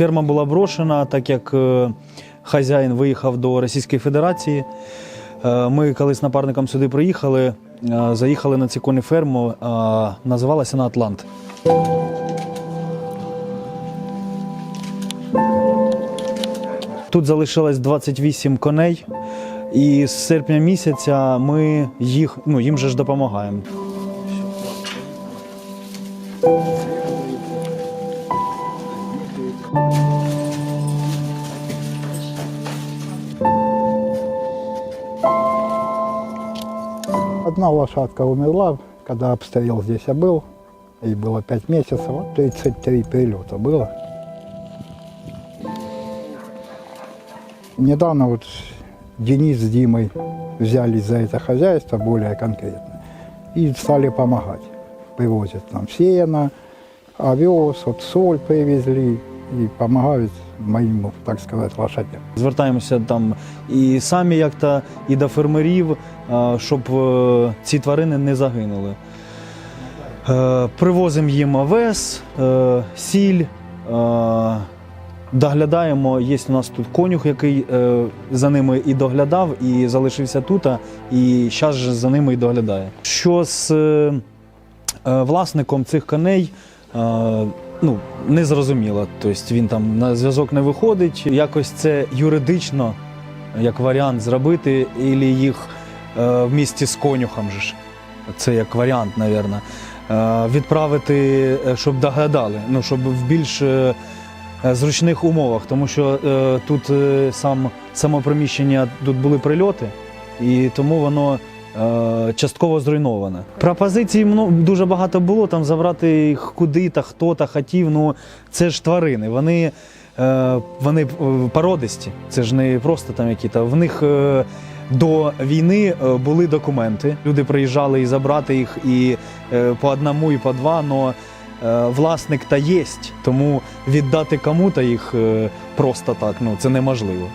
Ферма була брошена, так як е, хазяїн виїхав до Російської Федерації. Е, ми коли з напарником сюди приїхали, е, заїхали на цю коні ферму, називалася на Атлант. Тут залишилось 28 коней, і з серпня місяця ми їх ну, їм же ж допомагаємо. Одна лошадка умерла, когда обстрел здесь я был. Ей было 5 месяцев, вот 33 перелета было. Недавно вот Денис с Димой взялись за это хозяйство более конкретно и стали помогать. Привозят нам сено, овес, вот соль привезли и помогают моим, так сказать, лошадям. Звертаємося там і самі як-то, і до фермерів, е, щоб е, ці тварини не загинули. Е, Привозимо їм овес, сіль, доглядаємо. Є у нас тут конюх, який за ними і доглядав, і залишився тут, і зараз за ними і доглядає. Що з власником цих коней? е, Ну, не зрозуміло. Тобто він там на зв'язок не виходить. Якось це юридично, як варіант, зробити, і їх е, в місті з конюхом же ж. Це як варіант, мабуть. Е, відправити, е, щоб доглядали, ну, щоб в більш е, е, зручних умовах, тому що е, тут е, сам, само приміщення, тут були прильоти, і тому воно е, частково зруйноване. Пропозицій дуже багато було, там забрати їх куди та хто та хотів. Ну це ж тварини. Вони, е, вони е, породисті, це ж не просто там які-то. В них е, до війни е, були документи. Люди приїжджали і забрати їх і е, по одному, і по два. Но е, власник та єсть, тому віддати кому-то їх е, просто так ну, це неможливо.